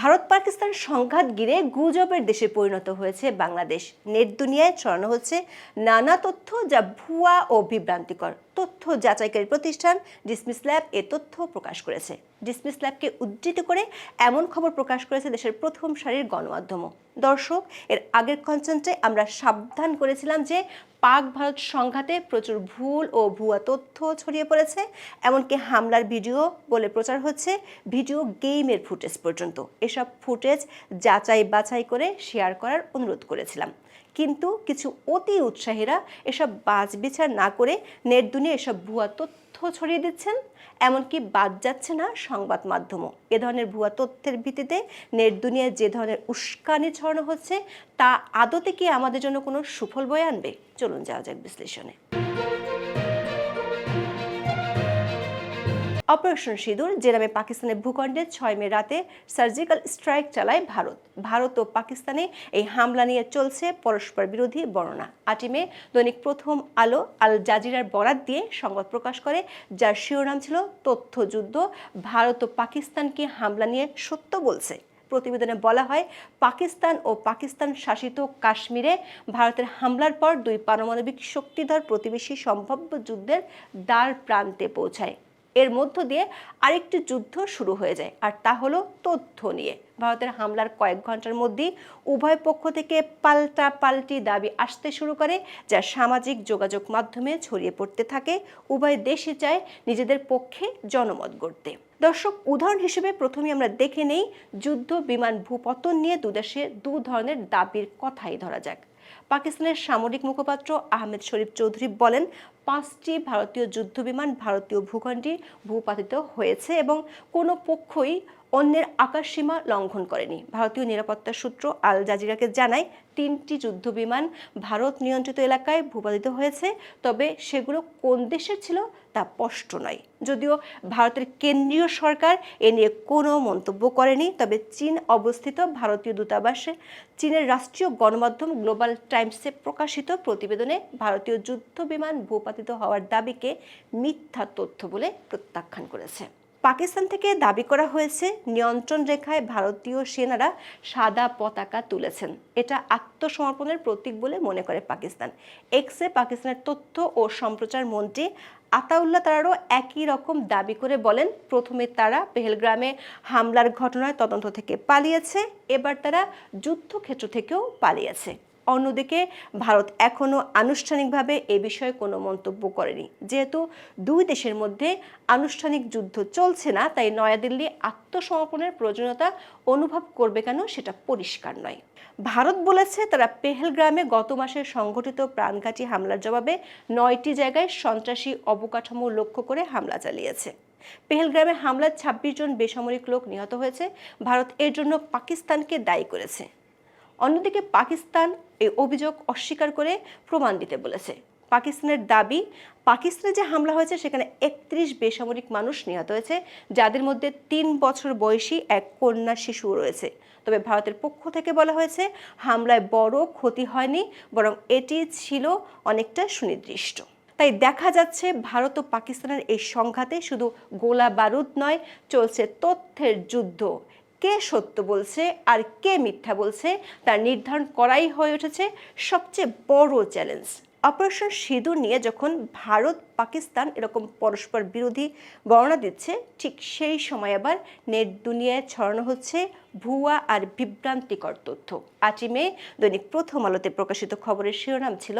ভারত পাকিস্তান সংঘাত গিরে গুজবের দেশে পরিণত হয়েছে বাংলাদেশ। নেট দুনিয়ায় ছড়ানো হচ্ছে নানা তথ্য যা ভুয়া ও বিভ্রান্তিকর। তথ্য যাচাইকারী প্রতিষ্ঠান ডিসমিস ল্যাব এ তথ্য প্রকাশ করেছে। ডিসমিস ল্যাবকে উদ্ধৃত করে এমন খবর প্রকাশ করেছে দেশের প্রথম সারির গণমাধ্যমও। দর্শক, এর আগের কনসেন্টে আমরা সাবধান করেছিলাম যে পাক ভারত সংঘাতে প্রচুর ভুল ও ভুয়া তথ্য ছড়িয়ে পড়েছে, এমনকি হামলার ভিডিও বলে প্রচার হচ্ছে ভিডিও গেমের ফুটেজ পর্যন্ত। এসব ফুটেজ যাচাই বাছাই করে শেয়ার করার অনুরোধ করেছিলাম। কিন্তু কিছু অতি উৎসাহীরা এসব বাজ বিচার না করে নেট দুনিয়া এসব ভুয়া তথ্য ছড়িয়ে দিচ্ছেন, এমনকি বাদ যাচ্ছে না সংবাদ মাধ্যমও। এ ধরনের ভুয়া তথ্যের ভিত্তিতে নেট দুনিয়ায় যে ধরনের উস্কানি ছড়ানো হচ্ছে, তা আদতে কি আমাদের জন্য কোনো সুফল বয়ে আনবে? চলুন যাওয়া যাক বিশ্লেষণে। অপারেশন সিঁদুর যে নামে পাকিস্তানের ভূখণ্ডে ছয় মে রাতে সার্জিক্যাল স্ট্রাইক চালায় ভারত। ভারত ও পাকিস্তানে এই হামলা নিয়ে চলছে পরস্পর বিরোধী বর্ণনা। আটই মে দৈনিক প্রথম আলো আল জাজিরার বরাত দিয়ে সংবাদ প্রকাশ করে, যার শিরোনাম ছিল তথ্যযুদ্ধ ভারত ও পাকিস্তানকে হামলা নিয়ে সত্য বলছে। প্রতিবেদনে বলা হয়, পাকিস্তান ও পাকিস্তান শাসিত কাশ্মীরে ভারতের হামলার পর দুই পারমাণবিক শক্তিধর প্রতিবেশী সম্ভাব্য যুদ্ধের দ্বার প্রান্তে পৌঁছায়। এর মধ্য দিয়ে আরেকটি যুদ্ধ শুরু হয়ে যায়। আর তা হলো তথ্য নিয়ে। ভারতের হামলার কয়েক ঘণ্টার মধ্যেই উভয় পক্ষ থেকে পাল্টা পাল্টি দাবি আসতে শুরু করে, যা সামাজিক যোগাযোগ মাধ্যমে ছড়িয়ে পড়তে থাকে। উভয় দেশই চায় নিজেদের পক্ষে জনমত গড়তে। দর্শক, উদাহরণ হিসেবে প্রথমে আমরা দেখে নেই, যুদ্ধ, বিমান, ভূপতন নিয়ে দুদেশে দু ধরনের দাবির কথাই ধরা যাক। পাকিস্তানের সামরিক মুখপাত্র আহমেদ শরীফ চৌধুরী বলেন, পাঁচটি ভারতীয় যুদ্ধবিমান ভারতীয় ভূখণ্ডে ভূপাতিত হয়েছে এবং কোনো পক্ষই অন্যের আকাশসীমা লঙ্ঘন করেনি। ভারতীয় নিরাপত্তা সূত্র আল জাজিরাকে জানায়, তিনটি যুদ্ধবিমান ভারত নিয়ন্ত্রিত এলাকায় ভূপাতিত হয়েছে, তবে সেগুলো কোন দেশের ছিল তা স্পষ্ট নয়। যদিও ভারতের কেন্দ্রীয় সরকার এ নিয়ে কোনো মন্তব্য করেনি, তবে চীন অবস্থিত ভারতীয় দূতাবাসে চীনের রাষ্ট্রীয় গণমাধ্যম গ্লোবাল টাইমসে প্রকাশিত প্রতিবেদনে ভারতীয় যুদ্ধ বিমান ভূপাতিত হওয়ার দাবিকে মিথ্যা তথ্য বলে প্রত্যাখ্যান করেছে। পাকিস্তান থেকে দাবি করা হয়েছে, নিয়ন্ত্রণ রেখায় ভারতীয় সেনারা সাদা পতাকা তুলেছেন। এটা আত্মসমর্পণের প্রতীক বলে মনে করে পাকিস্তান। এক্সে পাকিস্তানের তথ্য ও সম্প্রচার মন্ত্রী আতাউল্লাহ তারারও একই রকম দাবি করে বলেন, প্রথমে তারা পেহেলগ্রামে হামলার ঘটনায় তদন্ত থেকে পালিয়েছে, এবার তারা যুদ্ধক্ষেত্র থেকেও পালিয়েছে। অন্যদিকে ভারত এখনও আনুষ্ঠানিকভাবে এ বিষয়ে কোনো মন্তব্য করেনি। যেহেতু দুই দেশের মধ্যে আনুষ্ঠানিক যুদ্ধ চলছে না, তাই নয়াদিল্লি আত্মসমর্পণের প্রয়োজনীয়তা অনুভব করবে কেন সেটা পরিষ্কার নয়। ভারত বলেছে তারা পেহেলগ্রামে গত মাসে সংঘটিত প্রাণঘাতী হামলার জবাবে নয়টি জায়গায় সন্ত্রাসী অবকাঠামো লক্ষ্য করে হামলা চালিয়েছে। পেহেলগ্রামে হামলার ছাব্বিশ জন বেসামরিক লোক নিহত হয়েছে। ভারত এর জন্য পাকিস্তানকে দায়ী করেছে। অন্যদিকে পাকিস্তান এই অভিযোগ অস্বীকার করে প্রমাণ দিতে বলেছে। পাকিস্তানের দাবি, পাকিস্তানে যে হামলা হয়েছে সেখানে একত্রিশ বেসামরিক মানুষ নিহত হয়েছে, যাদের মধ্যে তিন বছর বয়সী এক কন্যা শিশু রয়েছে। তবে ভারতের পক্ষ থেকে বলা হয়েছে, হামলায় বড় ক্ষতি হয়নি, বরং এটি ছিল অনেকটা সুনির্দিষ্ট। তাই দেখা যাচ্ছে, ভারত ও পাকিস্তানের এই সংঘাতে শুধু গোলা বারুদ নয়, চলছে তথ্যের যুদ্ধ। কে সত্য বলছে আর কে মিথ্যা বলছে, তা নির্ধারণ করাই হয়ে উঠেছে সবচেয়ে বড় চ্যালেঞ্জ। অপারেশন সিঁদুর নিয়ে যখন ভারত, পাকিস্তান এরকম পরস্পর বিরোধী বর্ণনা দিচ্ছে, ঠিক সেই সময় আবার নেট দুনিয়ায় ছড়ানো হচ্ছে ভুয়া আর বিভ্রান্তিকর তথ্য। আটই মে দৈনিক প্রথম আলোতে প্রকাশিত খবরের শিরোনাম ছিল,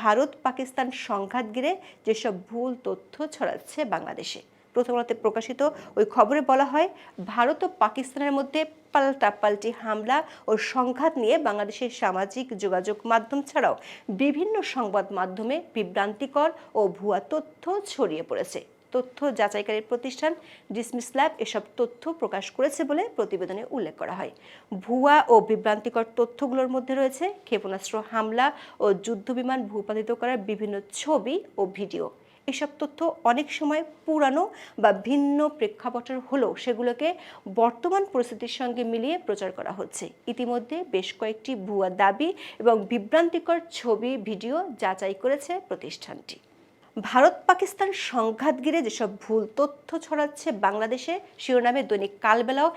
ভারত, পাকিস্তান সংঘাত ঘিরে যেসব ভুল তথ্য ছড়াচ্ছে বাংলাদেশে। প্রথম আলোতে প্রকাশিত ওই খবরে বলা হয়, ভারত ও পাকিস্তানের মধ্যে পাল্টাপাল্টি হামলা ও সংঘাত নিয়ে বাংলাদেশের সামাজিক যোগাযোগ মাধ্যম ছাড়াও বিভিন্ন সংবাদ মাধ্যমে বিভ্রান্তিকর ও ভুয়া তথ্য ছড়িয়ে পড়েছে। তথ্য যাচাইকারী প্রতিষ্ঠান ডিসমিস ল্যাব এসব তথ্য প্রকাশ করেছে বলে প্রতিবেদনে উল্লেখ করা হয়। ভুয়া ও বিভ্রান্তিকর তথ্যগুলোর মধ্যে রয়েছে ক্ষেপণাস্ত্র হামলা ও যুদ্ধবিমান ভূপাতিত করার বিভিন্ন ছবি ও ভিডিও। এসব তথ্য অনেক সময় পুরানো বা ভিন্ন প্রেক্ষাপটের হলেও সেগুলোকে বর্তমান পরিস্থিতির সঙ্গে মিলিয়ে প্রচার করা হচ্ছে। ইতিমধ্যে বেশ কয়েকটি ভুয়া দাবি এবং বিভ্রান্তিকর ছবি, ভিডিও যাচাই করেছে প্রতিষ্ঠানটি। ভারত পাকিস্তান সংঘাত ঘিরে যেসব ভুল তথ্য ছড়াচ্ছে বাংলাদেশে, শিরোনামে দৈনিক কালবেলাও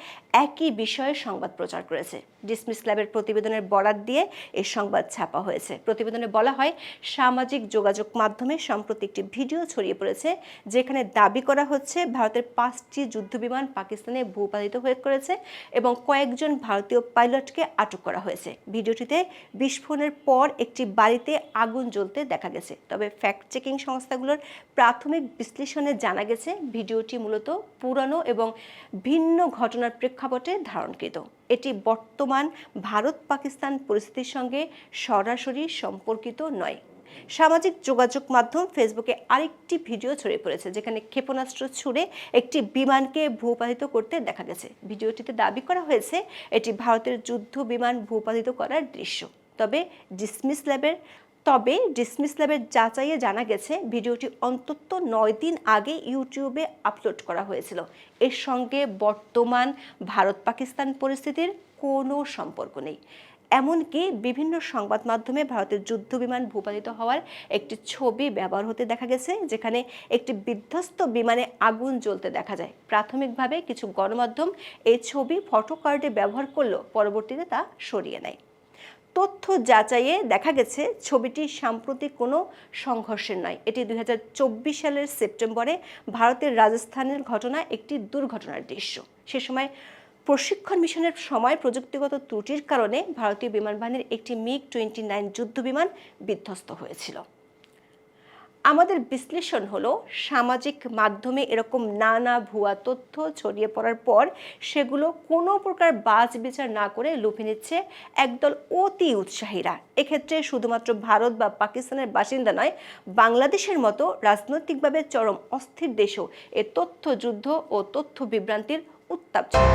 একই বিষয়ে সংবাদ প্রচার করেছে। ডিসমিস ক্লাবের প্রতিবেদনের বরাত দিয়ে এই সংবাদ ছাপা হয়েছে। প্রতিবেদনে বলা হয়, সামাজিক যোগাযোগ মাধ্যমে সম্প্রতি একটি ভিডিও ছড়িয়ে পড়েছে, যেখানে দাবি করা হচ্ছে ভারতের পাঁচটি যুদ্ধবিমান পাকিস্তানে ভূপাতিত হয়ে করেছে এবং কয়েকজন ভারতীয় পাইলটকে আটক করা হয়েছে। ভিডিওটিতে বিস্ফোরণের পর একটি বাড়িতে আগুন জ্বলতে দেখা গেছে। তবে ফ্যাক্ট চেকিং সংস্থাগুলোর প্রাথমিক বিশ্লেষণে জানা গেছে, ভিডিওটি মূলত পুরানো এবং ভিন্ন ঘটনার প্রেক্ষাপটে ধারণকৃত। এটি বর্তমান ভারত পাকিস্তান পরিস্থিতির সঙ্গে সরাসরি সম্পর্কিত নয়। সামাজিক যোগাযোগ মাধ্যম ফেসবুকে আরেকটি ভিডিও ছড়িয়ে পড়েছে, যেখানে ক্ষেপণাস্ত্র ছুড়ে একটি বিমানকে ভূপাতিত করতে দেখা গেছে। ভিডিওটিতে দাবি করা হয়েছে, এটি ভারতের যুদ্ধ বিমান ভূপাতিত করার দৃশ্য। তবে ডিসমিস ল্যাবের তবে ডিসমিস ল্যাবের যাচাইয়ে জানা গেছে, ভিডিওটি অন্তত নয় দিন আগে ইউটিউবে আপলোড করা হয়েছিল। এর সঙ্গে বর্তমান ভারত পাকিস্তান পরিস্থিতির কোনো সম্পর্ক নেই। এমনকি বিভিন্ন সংবাদ মাধ্যমে ভারতের যুদ্ধ বিমান ভূপাতিত হওয়ার একটি ছবি ব্যবহার হতে দেখা গেছে, যেখানে একটি বিধ্বস্ত বিমানে আগুন জ্বলতে দেখা যায়। প্রাথমিকভাবে কিছু গণমাধ্যম এই ছবি ফটো কার্ডে ব্যবহার করলেও পরবর্তীতে তা সরিয়ে নেয়। তথ্য যাচাইয়ে দেখা গেছে ছবিটি সাম্প্রতিক কোনো সংঘর্ষের নয়। এটি দু হাজার চব্বিশ সালের সেপ্টেম্বরে ভারতের রাজস্থানের ঘটনা একটি দুর্ঘটনার দৃশ্য। সে সময় প্রশিক্ষণ মিশনের সময় প্রযুক্তিগত ত্রুটির কারণে ভারতীয় বিমানবাহিনীর একটি মিগ টোয়েন্টি নাইন যুদ্ধ বিমান বিধ্বস্ত হয়েছিল। আমাদের বিশ্লেষণ হলো, সামাজিক মাধ্যমে এরকম নানা ভুয়া তথ্য ছড়িয়ে পড়ার পর সেগুলো কোনো প্রকার বাজ বিচার না করে লুফে নিচ্ছে একদল অতি উৎসাহীরা। এক্ষেত্রে শুধুমাত্র ভারত বা পাকিস্তানের বাসিন্দা নয়, বাংলাদেশের মতো রাজনৈতিকভাবে চরম অস্থির দেশও এ তথ্য যুদ্ধ ও তথ্য বিভ্রান্তির উত্তাপ ছিল।